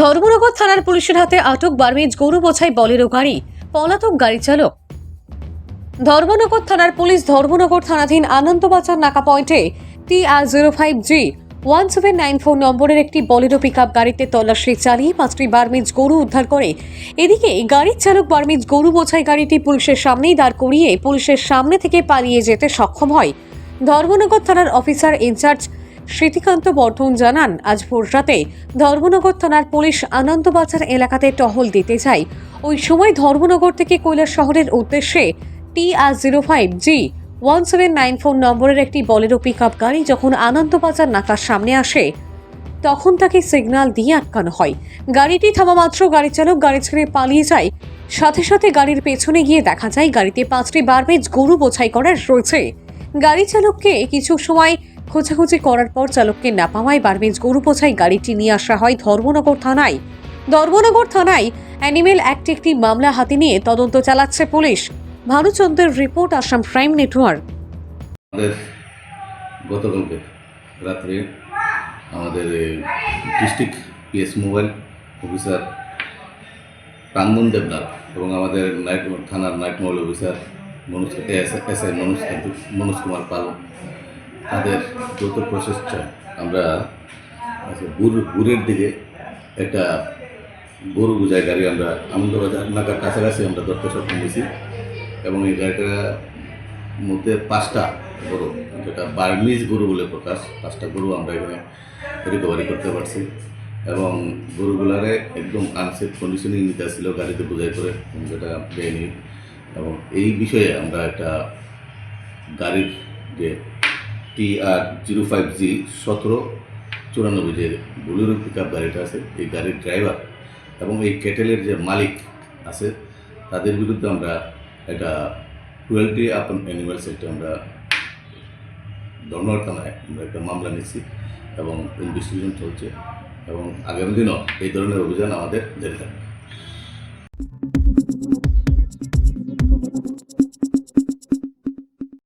ধর্মনগর থানার পুলিশের হাতে আটক বার্মিজ গরু বোঝাই বলেরো গাড়ি, পলাতক গাড়ি চালক। ধর্মনগর থানার পুলিশ ধর্মনগর থানাধীন আনন্দবাজার নাকা পয়েন্টে T R zero five G one seven nine four নম্বরের একটি বলেরো পিক আপ গাড়িতে তল্লাশি চালিয়ে পাঁচটি বার্মিজ গরু উদ্ধার করে। এদিকে গাড়ির চালক বার্মিজ গরু বোঝাই গাড়িটি পুলিশের সামনেই দাঁড় করিয়ে পুলিশের সামনে থেকে পালিয়ে যেতে সক্ষম হয়। ধর্মনগর থানার অফিসার ইনচার্জ স্মৃতিকান্ত বর্ধন জানান, আজ ভোররাতে ধর্মনগর থানার পুলিশ আনন্দবাজার এলাকাতে টহল দিতে যায়। ওই সময় ধর্মনগর থেকে কৈলাস শহরের উদ্দেশ্যে T R zero five G one seven nine four নম্বরের একটি বলেরো পিক আপ গাড়ি যখন আনন্দবাজার নাকার সামনে আসে, তখন তাকে সিগন্যাল দিয়ে আটকানো হয়। গাড়িটি থামা মাত্র গাড়ি চালক গাড়ি ছেড়ে পালিয়ে যায়। সাথে সাথে গাড়ির পেছনে গিয়ে দেখা যায়, গাড়িতে পাঁচটি বারবেজ গরু বোঝাই করার রয়েছে। গাড়ি চালককে কিছু সময় খোঁজাখুঁজি করার পর চালককে না পাওয়ায় বারবেজ গরু বোঝাই গাড়িটি নিয়ে আসা হয় ধর্মনগর থানায়। ধর্মনগর থানায় অ্যানিমেল অ্যাক্ট একটি মামলা হাতে নিয়ে তদন্ত চালাচ্ছে পুলিশ। ভানুচন্দ্রের রিপোর্ট, আসাম প্রাইম নেটওয়ার্ক। গতকালকে রাত্রে আমাদের district PS mobile officer Prangan Debnath এবং আমাদের নাইট থানার night mobile officer Manoj S I Manoj Manoj Kumar Pal, তাদের যৌথ প্রচেষ্টায় আমরা বুর বুরের দিকে একটা গরু বোঝাই গাড়ি আমরা আনন্দবাজার নাকার কাছাকাছি আমরা ধরতে সক্ষম হয়েছি। এবং এই গাড়িটার মধ্যে পাঁচটা গরু, যেটা বার্মিজ গরু বলে প্রকাশ, পাঁচটা গরু আমরা এখানে রিকভারি করতে পারছি। এবং গরুগুলারে একদম আনসেফ কন্ডিশনেই নিতে আসছিল গাড়িতে বোঝাই করে, যেটা দেয়নি। এবং এই বিষয়ে আমরা একটা গাড়ির যে টি আর জিরো ফাইভ জি সতেরো চুরানব্বই যে বুলেরো পিক আপ গাড়িটা আছে, এই গাড়ির ড্রাইভার এবং এই কেটেলের যে মালিক আছে, তাদের বিরুদ্ধে আমরা একটা ক্রুয়েলটি আপন অ্যানিমালস একটা আমরা ধর্মর আমরা একটা মামলা নিচ্ছি এবং ইনভেস্টিগেশন চলছে এবং আগামী দিনও এই ধরনের অভিযান আমাদের জারি থাকবে।